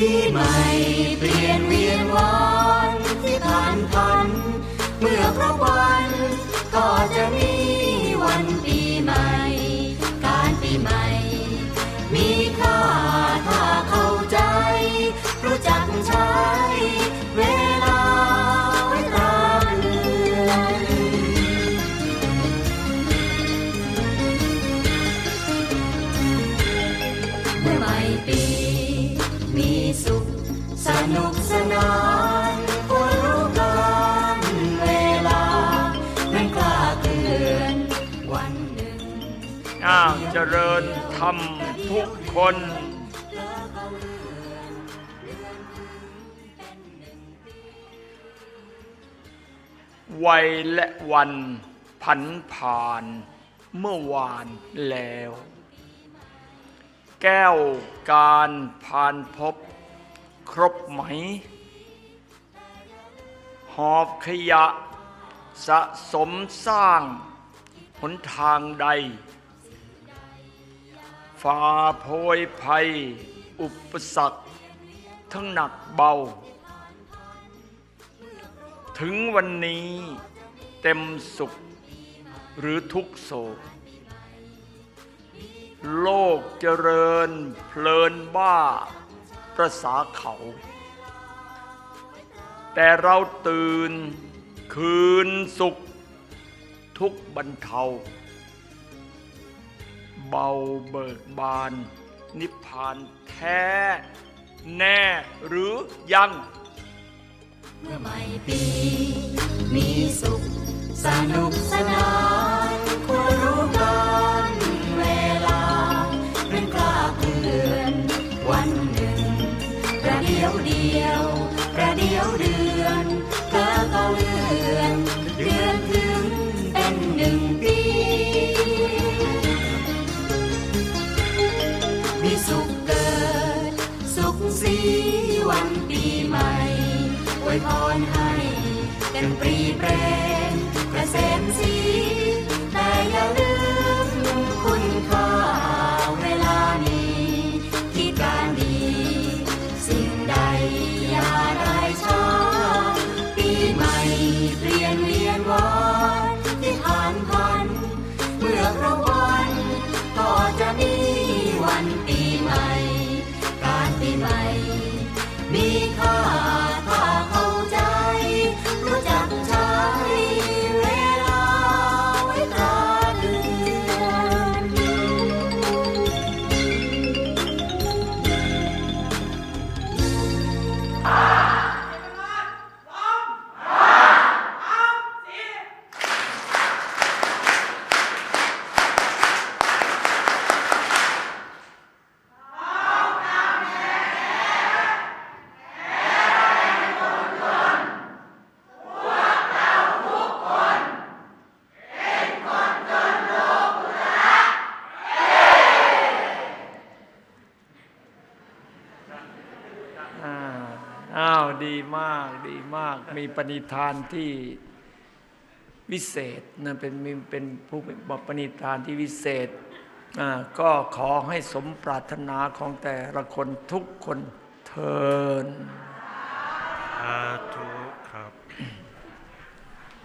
ปีใหม่เปลี่ยนเวียนวันที่ผ่านพัน เมื่อครบวันก็จะมีวันปีใหม่ การปีใหม่ มีค่าถ้าเข้าใจ รู้จักใช้เวลาไว้ตราเรือนเมื่อไม่ปี มีสุข สนุกสนานควรรู้กันเวลาไม่กล้าเตือนวันหนึ่งอ้าวเจริญธรรมทุกคน วัยและวันผันผ่านเมื่อวานแล้ว แก้วการผ่านพบครบไหม หอบขยะสะสมสร้างหนทางใดฝ่าโพยภัย อุปสรรคทั้งหนักเบา ถึงวันนี้เต็มสุขหรือทุกโศก โลกเจริญ เพลินบ้า ประสาเขา แต่เราตื่นคืนสุข ทุกบรรเทา เบาเบิกบาน นิพพานแท้ แน่หรือยังเมื่อไม่ปี มีสุข สนุกสนาน ยวเดียวประเดียวเดือนเกิดก็เลื่อนเดือนถึงเป็นหนึ่งปีมีสุขเกิด สุขสีวันปีใหม่อวยพรให้กันปรีเปรมเกษมสี อ้าวดีมากดีมาก มีปณิธานที่วิเศษนะเป็นเป็นผู้ปณิธานที่วิเศษอ่าก็ขอให้สมปรารถนาของแต่ละคนทุกคนเทินสาธุ